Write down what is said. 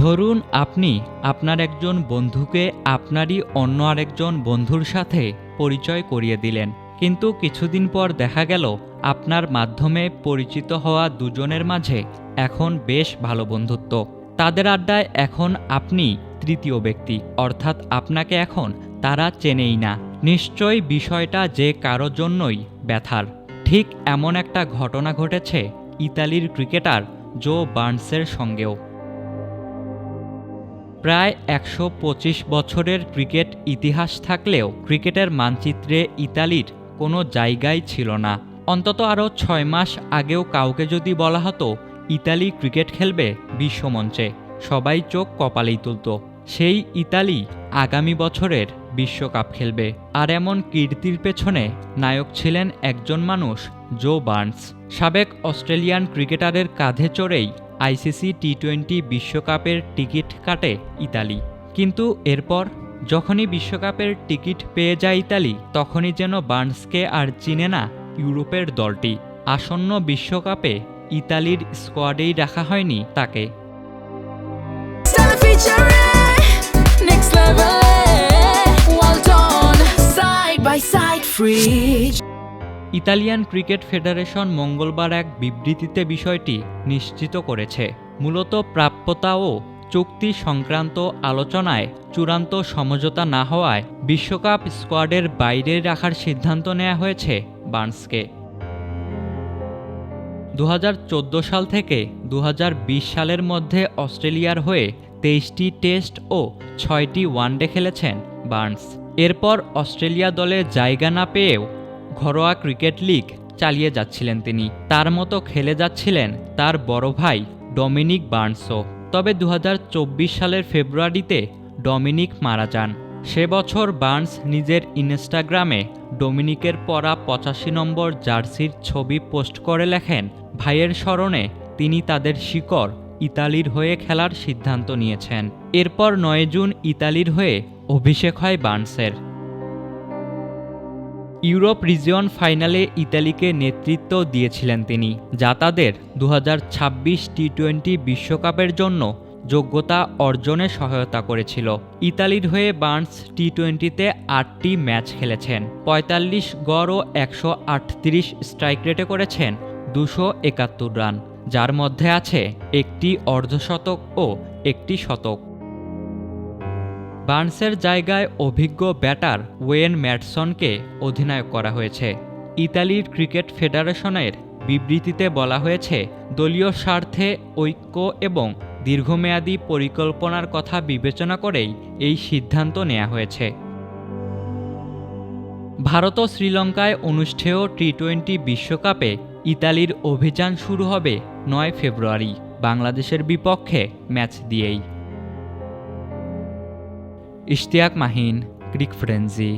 ধরুন আপনি আপনার একজন বন্ধুকে আপনারই অন্য আরেকজন বন্ধুর সাথে পরিচয় করিয়ে দিলেন। কিন্তু কিছুদিন পর দেখা গেল, আপনার মাধ্যমে পরিচিত হওয়া দুজনের মাঝে এখন বেশ ভালো বন্ধুত্ব। তাদের আড্ডায় এখন আপনি তৃতীয় ব্যক্তি। অর্থাৎ আপনাকে এখন তারা চেনেই না। নিশ্চয়ই বিষয়টা যে কারও জন্যই ব্যথার। ঠিক এমন একটা ঘটনা ঘটেছে ইতালির ক্রিকেটার জো বার্নসের সঙ্গেও। প্রায় একশো পঁচিশ বছরের ক্রিকেট ইতিহাস থাকলেও ক্রিকেটের মানচিত্রে ইতালির কোনো জায়গাই ছিল না। অন্তত আরও ছয় মাস আগেও কাউকে যদি বলা হতো, ইতালি ক্রিকেট খেলবে বিশ্বমঞ্চে, সবাই চোখ কপালেই তুলত। সেই ইতালি আগামী বছরের বিশ্বকাপ খেলবে। আর এমন কীর্তির পেছনে নায়ক ছিলেন একজন মানুষ, জো বার্নস। সাবেক অস্ট্রেলিয়ান ক্রিকেটারের কাঁধে চড়েই আইসিসি টি টোয়েন্টি বিশ্বকাপের টিকিট কাটে ইতালি। কিন্তু এরপর, যখনই বিশ্বকাপের টিকিট পেয়ে যায় ইতালি, তখনই যেন বার্নসকে আর চিনে না ইউরোপের দলটি। আসন্ন বিশ্বকাপে ইতালির স্কোয়াডেই রাখা হয়নি তাকে। Free. ইতালিয়ান ক্রিকেট ফেডারেশন মঙ্গলবার এক বিবৃতিতে বিষয়টি নিশ্চিত করেছে। মূলত প্রাপ্যতা ও চুক্তি সংক্রান্ত আলোচনায় চূড়ান্ত সমঝোতা না হওয়ায় বিশ্বকাপ স্কোয়াডের বাইরে রাখার সিদ্ধান্ত নেওয়া হয়েছে বার্নসকে। দু হাজার চোদ্দ সাল থেকে দু হাজার বিশ সালের মধ্যে অস্ট্রেলিয়ার হয়ে তেইশটি টেস্ট ও ছয়টি ওয়ানডে খেলেছেন বার্নস। এরপর অস্ট্রেলিয়া দলে জায়গা না পেয়েও ঘরোয়া ক্রিকেট লিগ চালিয়ে যাচ্ছিলেন তিনি। তার মতো খেলে যাচ্ছিলেন তার বড় ভাই ডমিনিক বার্নসও তবে দু হাজার চব্বিশ সালের ফেব্রুয়ারিতে ডমিনিক মারা যান। সে বছর বার্নস নিজের ইনস্টাগ্রামে ডোমিনিকের পরা পঁচাশি নম্বর জার্সির ছবি পোস্ট করে লেখেন, ভাইয়ের স্মরণে তিনি তাদের শিকড় ইতালির হয়ে খেলার সিদ্ধান্ত নিয়েছেন। এরপর নয় জুন ইতালির হয়ে অভিষেক হয় বার্নসের। ইউরোপ রিজিয়ন ফাইনালে ইতালিকে নেতৃত্ব দিয়েছিলেন তিনি, যা তাদের দু হাজার ছাব্বিশ টি টোয়েন্টি বিশ্বকাপের জন্য যোগ্যতা অর্জনে সহায়তা করেছিল। ইতালির হয়ে বার্নস টি টোয়েন্টিতে আটটি ম্যাচ খেলেছেন, পঁয়তাল্লিশ গড় ও একশো আটত্রিশ স্ট্রাইক রেটে করেছেন, দুশো একাত্তর রান, যার মধ্যে আছে একটি অর্ধশতক ও একটি শতক। বার্নসের জায়গায় অভিজ্ঞ ব্যাটার ওয়েন ম্যাটসনকে অধিনায়ক করা হয়েছে। ইতালির ক্রিকেট ফেডারেশনের বিবৃতিতে বলা হয়েছে, দলীয় স্বার্থে ঐক্য এবং দীর্ঘমেয়াদী পরিকল্পনার কথা বিবেচনা করেই এই সিদ্ধান্ত নেওয়া হয়েছে। ভারত ও শ্রীলঙ্কায় অনুষ্ঠেয় টি টোয়েন্টি বিশ্বকাপে ইতালির অভিযান শুরু হবে নয় ফেব্রুয়ারি, বাংলাদেশের বিপক্ষে ম্যাচ দিয়েই। ইশতিয়াক মাহিন ক্রিক ফ্রেন্সি